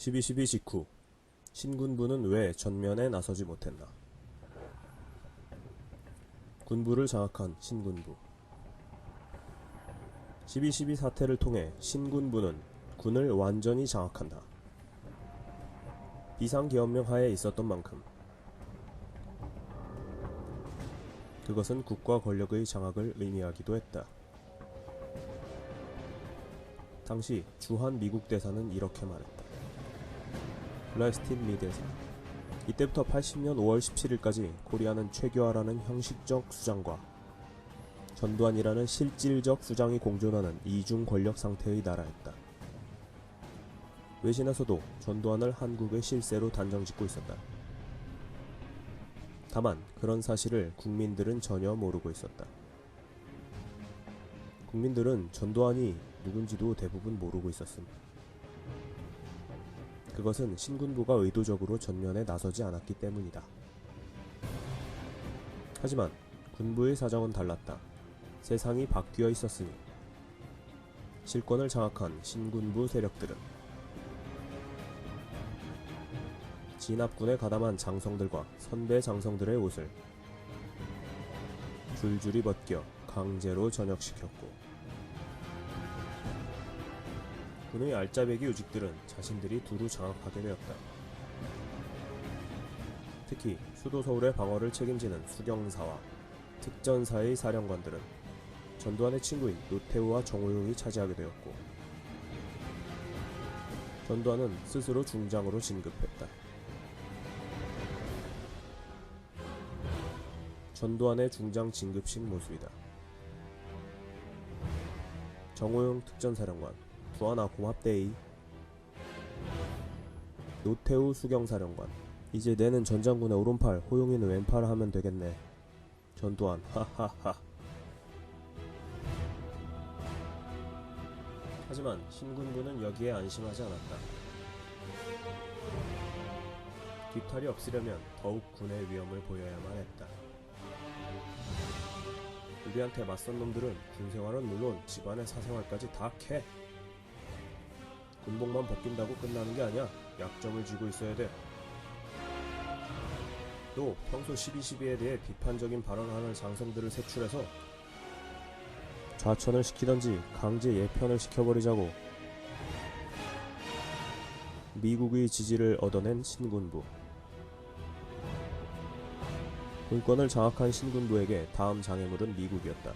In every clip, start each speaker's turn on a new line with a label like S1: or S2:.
S1: 12.12 직후 신군부는 왜 전면에 나서지 못했나? 군부를 장악한 신군부 12.12 사태를 통해 신군부는 군을 완전히 장악한다. 비상계엄령 하에 있었던 만큼 그것은 국가 권력의 장악을 의미하기도 했다. 당시 주한 미국 대사는 이렇게 말했다. 블라스틴 미 대사. 이때부터 80년 5월 17일까지 코리아는 최교화라는 형식적 수장과 전두환이라는 실질적 수장이 공존하는 이중 권력 상태의 나라였다. 외신에서도 전두환을 한국의 실세로 단정짓고 있었다. 다만 그런 사실을 국민들은 전혀 모르고 있었다. 국민들은 전두환이 누군지도 대부분 모르고 있었음. 그것은 신군부가 의도적으로 전면에 나서지 않았기 때문이다. 하지만 군부의 사정은 달랐다. 세상이 바뀌어 있었으니 실권을 장악한 신군부 세력들은 진압군에 가담한 장성들과 선배 장성들의 옷을 줄줄이 벗겨 강제로 전역시켰고 군의 알짜배기 요직들은 자신들이 두루 장악하게 되었다. 특히 수도 서울의 방어를 책임지는 수경사와 특전사의 사령관들은 전두환의 친구인 노태우와 정호용이 차지하게 되었고 전두환은 스스로 중장으로 진급했다. 전두환의 중장 진급식 모습이다. 정호용 특전사령관 두하나 고맙데이. 노태우 수경사령관. 이제 내는 전장군의 오른팔 호용이는 왼팔 하면 되겠네. 전두환 하하하. 하지만 신군부는 여기에 안심하지 않았다. 뒷탈이 없으려면 더욱 군의 위험을 보여야만 했다. 우리한테 맞선 놈들은 군생활은 물론 집안의 사생활까지 다 캐. 군복만 벗긴다고 끝나는 게 아니야. 약점을 쥐고 있어야 돼. 또 평소 12.12에 대해 비판적인 발언하는 장성들을 색출해서 좌천을 시키던지 강제 예편을 시켜버리자고 미국의 지지를 얻어낸 신군부 군권을 장악한 신군부에게 다음 장애물은 미국이었다.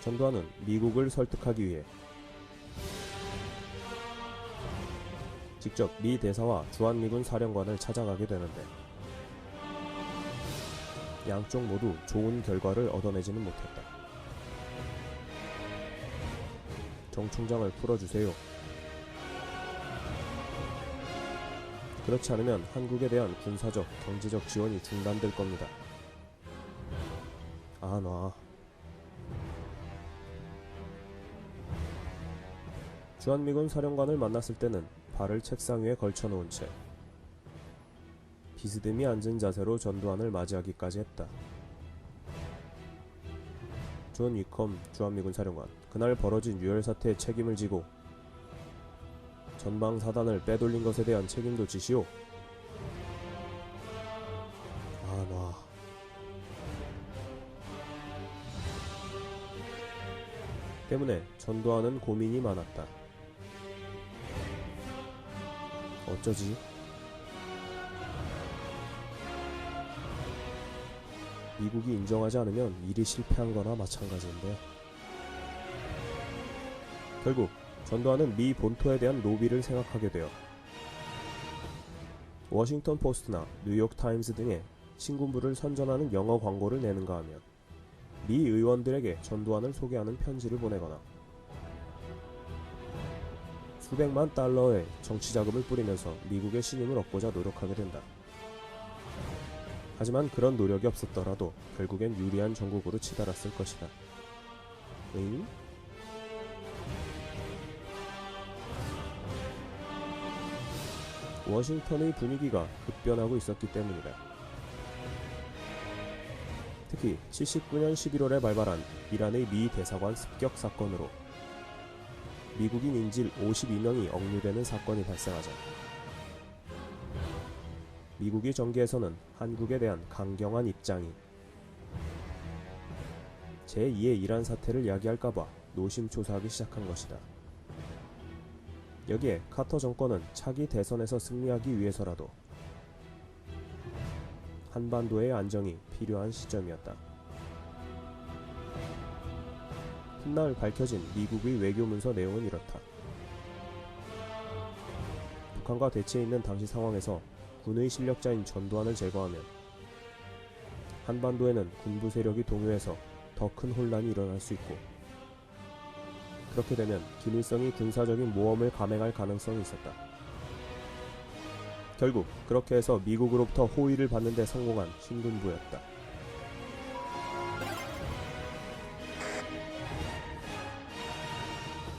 S1: 전두환은 미국을 설득하기 위해 직접 미 대사와 주한미군 사령관을 찾아가게 되는데 양쪽 모두 좋은 결과를 얻어내지는 못했다. 정 총장을 풀어주세요. 그렇지 않으면 한국에 대한 군사적, 경제적 지원이 중단될 겁니다. 아, 놔. 주한미군 사령관을 만났을 때는 발을 책상 위에 걸쳐 놓은 채 비스듬히 앉은 자세로 전두환을 맞이하기까지 했다. 존 위컴 주한미군 사령관, 그날 벌어진 유혈 사태의 책임을 지고 전방 사단을 빼돌린 것에 대한 책임도 지시오. 아, 놔. 때문에 전두환은 고민이 많았다. 어쩌지? 미국이 인정하지 않으면 일이 실패한 거나 마찬가지인데. 결국 전두환은 미 본토에 대한 로비를 생각하게 되어 워싱턴 포스트나 뉴욕 타임스 등의 신군부를 선전하는 영어 광고를 내는가 하면 미 의원들에게 전두환을 소개하는 편지를 보내거나 수백만 달러의 정치 자금을 뿌리면서 미국의 신임을 얻고자 노력하게 된다. 하지만 그런 노력이 없었더라도 결국엔 유리한 정국으로 치달았을 것이다. 응? 워싱턴의 분위기가 급변하고 있었기 때문이다. 특히 79년 11월에 발발한 이란의 미 대사관 습격 사건으로 미국인 인질 52명이 억류되는 사건이 발생하자 미국이 전개에서는 한국에 대한 강경한 입장이 제2의 이란 사태를 야기할까봐 노심초사하기 시작한 것이다. 여기에 카터 정권은 차기 대선에서 승리하기 위해서라도 한반도의 안정이 필요한 시점이었다. 훗날 밝혀진 미국의 외교문서 내용은 이렇다. 북한과 대치해 있는 당시 상황에서 군의 실력자인 전두환을 제거하면 한반도에는 군부 세력이 동요해서 더 큰 혼란이 일어날 수 있고 그렇게 되면 김일성이 군사적인 모험을 감행할 가능성이 있었다. 결국 그렇게 해서 미국으로부터 호의를 받는 데 성공한 신군부였다.